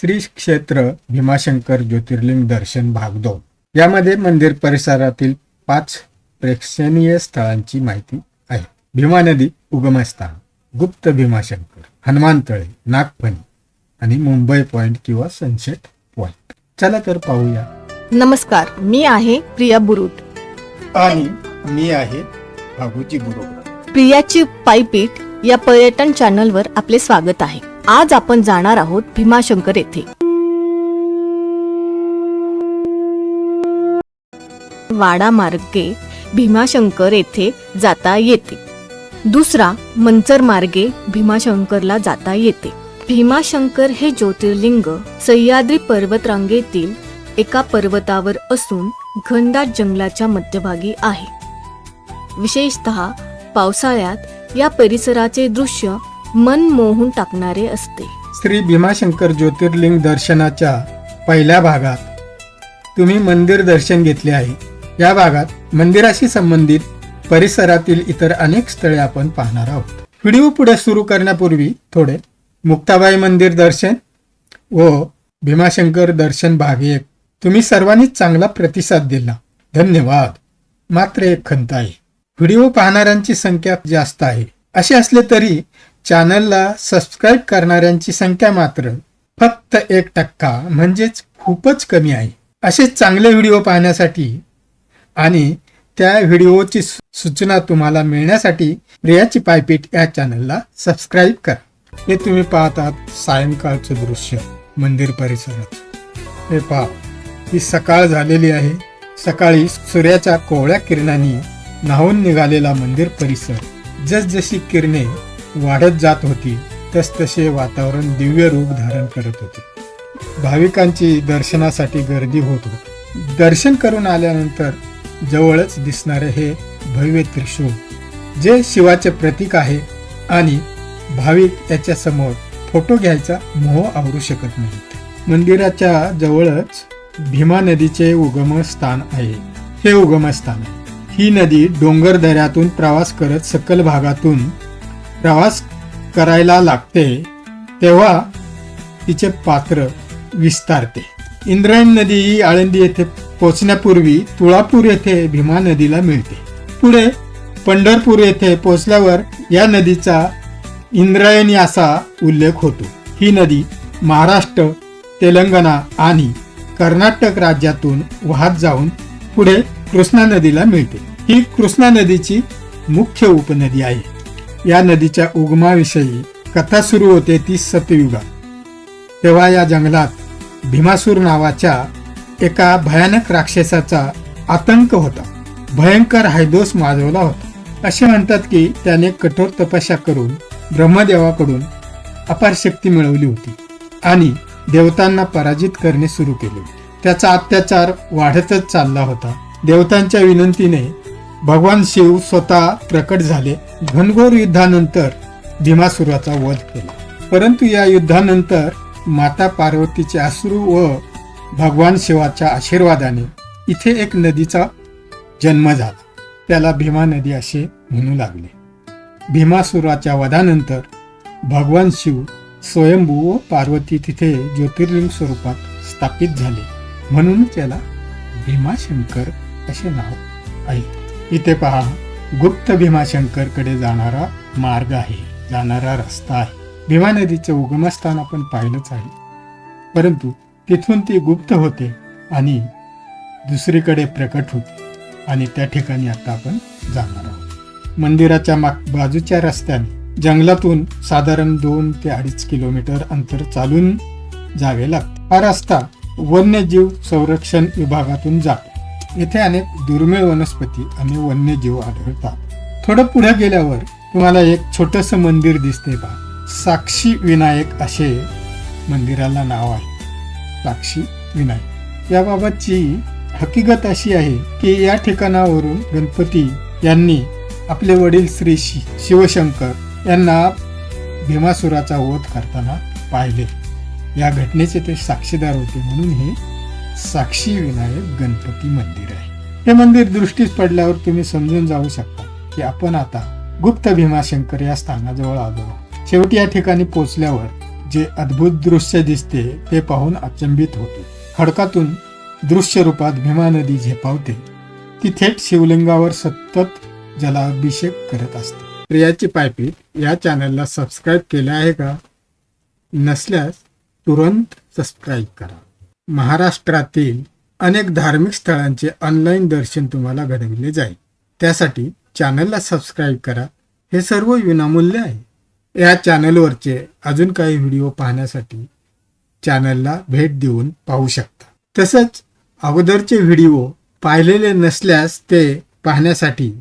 श्री क्षेत्र भीमाशंकर ज्योतिर्लिंग दर्शन भाग दोन. यामध्ये मंदिर परिसरातील पाच प्रेक्षणीय स्थळांची माहिती आहे. भीमा नदी उगमस्थान गुप्त भीमाशंकर हनुमान तळे नागफणी आणि मुंबई पॉइंट किंवा सनसेट पॉइंट. चला तर पाहूया. नमस्कार मी आहे प्रिया बुरुट. आणि मी आहे भागूजी गुरु प्रियाची पायपीट या पर्यटन चॅनलवर आपले स्वागत आहे. आज आपण जाणार आहोत भीमाशंकर येथे. वाडा मार्गे भीमाशंकर येथे जाता येते. दुसरा मंचर मार्गे भीमाशंकरला जाता येते. भीमाशंकर हे ज्योतिर्लिंग सह्याद्री पर्वतरांगेतील एका पर्वतावर असून घनदाट जंगलाच्या मध्यभागी आहे. विशेषतः पावसाळ्यात या परिसराचे दृश्य मन मोहून टाकणारे असते. श्री भीमाशंकर ज्योतिर्लिंग दर्शनाच्या पहिल्या भागात तुम्ही मंदिर दर्शन घेतले आहे. या भागात मंदिराशी संबंधित परिसरातील इतर अनेक स्थळे आपण पाहणार आहोत. व्हिडिओ पुढे सुरू करण्यापूर्वी थोडे मुक्ताबाई मंदिर दर्शन व भीमाशंकर दर्शन भाग एक. तुम्ही सर्वांनी चांगला प्रतिसाद दिला. धन्यवाद. मात्र एक खंत आहे. व्हिडिओ पाहणाऱ्यांची संख्या जास्त आहे. असे असले तरी चॅनलला सबस्क्राईब करणाऱ्यांची संख्या मात्र फक्त एक टक्का म्हणजेच खूपच कमी आहे. असे चांगले व्हिडिओ पाहण्यासाठी आणि त्या व्हिडिओची सूचना तुम्हाला मिळण्यासाठी रियाची पायपीट या चॅनलला सबस्क्राईब करा. हे तुम्ही पाहतात सायंकाळचं दृश्य मंदिर परिसरात. हे पहा ही सकाळ झालेली आहे. सकाळी सूर्याच्या कोवळ्या किरणांनी न्हावून निघालेला मंदिर परिसर. जसजशी किरणे वाढत जात होती तसतसे वातावरण दिव्य रूप धारण करत होते. भाविकांची दर्शनासाठी गर्दी होत होती. दर्शन करून आल्यानंतर जवळच दिसणारे हे भव्य त्रिशूळ जे शिवाचे प्रतीक आहे आणि भाविक याच्या समोर फोटो घ्यायचा मोह आवरू शकत नाहीत. मंदिराच्या जवळच भीमा नदीचे उगमस्थान आहे. हे उगमस्थान ही नदी डोंगर दऱ्यातून प्रवास करत सकल भागातून प्रवास करायला लागते तेव्हा तिचे पात्र विस्तारते. इंद्रायण नदी ही आळंदी येथे पोहोचण्यापूर्वी तुळापूर येथे भीमा नदीला मिळते. पुढे पंढरपूर येथे पोचल्यावर या नदीचा इंद्रायणी असा उल्लेख होतो. ही नदी महाराष्ट्र तेलंगणा आणि कर्नाटक राज्यातून वाहत जाऊन पुढे कृष्णा नदीला मिळते. ही कृष्णा नदीची मुख्य उपनदी आहे. या नदीच्या उगमाविषयी कथा सुरू होते ती सतयुगात तेव्हा या जंगलात भीमासूर नावाच्या एका भयानक राक्षसाचा आतंक होता. भयंकर हायदोस माजवला होता. असे म्हणतात की त्याने कठोर तपस्या करून ब्रह्मदेवाकडून अपार शक्ती मिळवली होती आणि देवतांना पराजित करणे सुरू केले. त्याचा अत्याचार वाढतच चालला होता. देवतांच्या विनंतीने भगवान शिव स्वतः प्रकट झाले. घनघोर युद्धानंतर भीमासुराचा वध केला. परंतु या युद्धानंतर माता पार्वतीचे अश्रू व भगवान शिवाच्या आशीर्वादाने इथे एक नदीचा जन्म झाला. त्याला भीमा नदी असे म्हणू लागले. भीमासुराच्या वधानंतर भगवान शिव स्वयंभू व पार्वती तिथे ज्योतिर्लिंग स्वरूपात स्थापित झाले. म्हणून त्याला भीमाशंकर असे नाव आहे. इथे पहा गुप्त भीमाशंकरकडे जाणारा मार्ग आहे जाणारा रस्ता आहे. भीमा नदीचे उगमस्थान आपण पाहिलंच आहे. परंतु तिथून ती गुप्त होते आणि दुसरीकडे प्रकट होते आणि त्या ठिकाणी आता आपण जाणार आहोत. मंदिराच्या माग बाजूच्या रस्त्याने जंगलातून साधारण दोन ते अडीच किलोमीटर अंतर चालून जावे लागते. हा रस्ता वन्यजीव संरक्षण विभागातून जातो. येथे अनेक दुर्मिळ वनस्पती आणि वन्यजीव आढळतात. थोडं पुढे गेल्यावर तुम्हाला एक छोटस मंदिर दिसते बा. साक्षी विनायक असे मंदिराला नाव आहे. साक्षी विनायक. याबाबतची हकीकत अशी आहे की या ठिकाणावरून गणपती यांनी आपले वडील श्री शि- शिवशंकर यांना भीमासुराचा वध करताना पाहिले. या घटनेचे ते साक्षीदार होते म्हणून हे साक्षी विनायक गणपती मंदिर आहे. हे मंदिर दृष्टीस पडल्यावर तुम्ही समजून जाऊ शकता की आपण आता गुप्त भीमाशंकर या स्थानाजवळ आलो शेवटी या ठिकाणी पोचल्यावर जे अद्भुत दृश्य दिसते ते पाहून अचंबित होते. खडकातून दृश्य रूपात भीमा नदी झेपावते. ती थेट शिवलिंगावर सतत जलाभिषेक करत असते. प्रियाची पायपीट या चॅनलला सबस्क्राईब केले आहे का? नसल्यास तुरंत सबस्क्राईब करा. महाराष्ट्रातील अनेक धार्मिक स्थळांचे ऑनलाईन दर्शन तुम्हाला घडविले जाईल. त्यासाठी चॅनलला सबस्क्राईब करा. हे सर्व विनामूल्य आहे. या चॅनलवरचे अजून काही व्हिडिओ पाहण्यासाठी चॅनलला भेट देऊन पाहू शकता. तसंच अगोदरचे व्हिडिओ पाहिलेले नसल्यास ते पाहण्यासाठी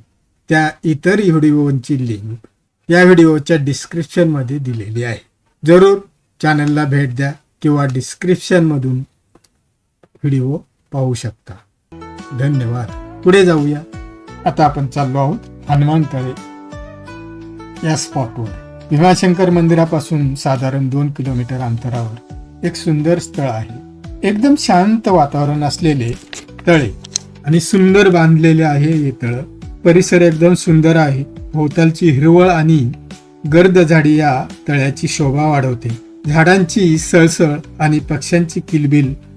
त्या इतर व्हिडिओंची लिंक या व्हिडिओच्या डिस्क्रिप्शनमध्ये दिलेली आहे. जरूर चॅनलला भेट द्या किंवा डिस्क्रिप्शनमधून व्हिडिओ पाहू शकता. धन्यवाद. पुढे जाऊया. आता आपण चाललो आहोत हनुमान तळे. या स्पॉटवर भीमाशंकर मंदिरापासून साधारण दोन किलोमीटर अंतरावर एक सुंदर स्थळ आहे. एकदम शांत वातावरण असलेले तळे आणि सुंदर बांधलेले आहे हे तळ. परिसर एकदम सुंदर आहे. भोवतालची हिरवळ आणि गर्द झाडी या तळ्याची शोभा वाढवते. झाडांची सळसळ आणि पक्ष्यांची किलबिल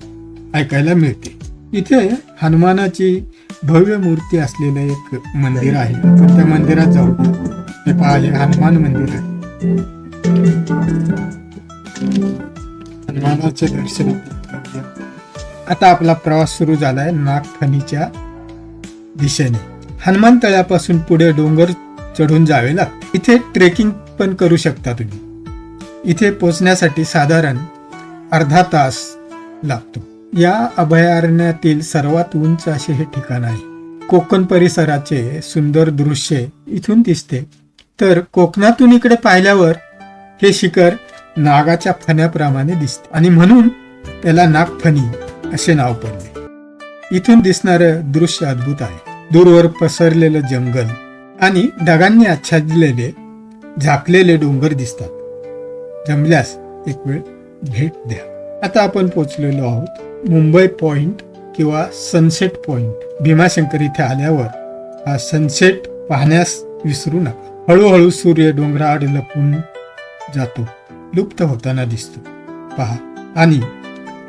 ऐकायला मिळते. इथे हनुमानाची भव्य मूर्ती असलेलं एक मंदिर आहे. आपण त्या मंदिरात जाऊ हे पाहिले हनुमान मंदिर आहे. हनुमानाचे दर्शन आता आपला प्रवास सुरू झालाय नागफणीच्या दिशेने. हनुमान तळ्यापासून पुढे डोंगर चढून जावे लागते इथे ट्रेकिंग पण करू शकता तुम्ही. इथे पोचण्यासाठी साधारण अर्धा तास लागतो. या अभयारण्यातील सर्वात उंच असे हे ठिकाण आहे. कोकण परिसराचे सुंदर दृश्य इथून दिसते. तर कोकणातून इकडे पाहिल्यावर हे शिखर नागाच्या फण्याप्रमाणे दिसते. आणि म्हणून त्याला नागफणी असे नाव पडले. इथून दिसणारं दृश्य अद्भुत आहे. दूरवर पसरलेलं जंगल आणि ढगांनी आच्छादलेले झाकलेले डोंगर दिसतात. जमल्यास एक वेळ भेट द्या. आता आपण पोचलेलो आहोत मुंबई पॉइंट किंवा सनसेट पॉइंट. भीमाशंकर इथे आल्यावर हा सनसेट पाहण्यास विसरू नका. हळूहळू सूर्य डोंगराआड लपून जातो. लुप्त होताना दिसतो. पहा. आणि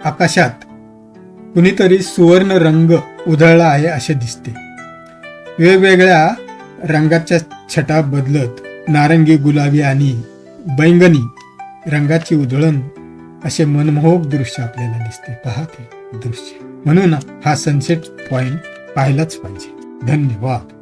आकाशात कुणीतरी सुवर्ण रंग उधळला आहे असे दिसते. वेगवेगळ्या रंगाच्या छटा बदलत नारंगी गुलाबी आणि बैंगनी रंगाची उधळण असे मनमोहक दृश्य आपल्याला दिसते. पहा ते दृश्य. म्हणून हा सनसेट पॉइंट पाहिलाच पाहिजे. धन्यवाद.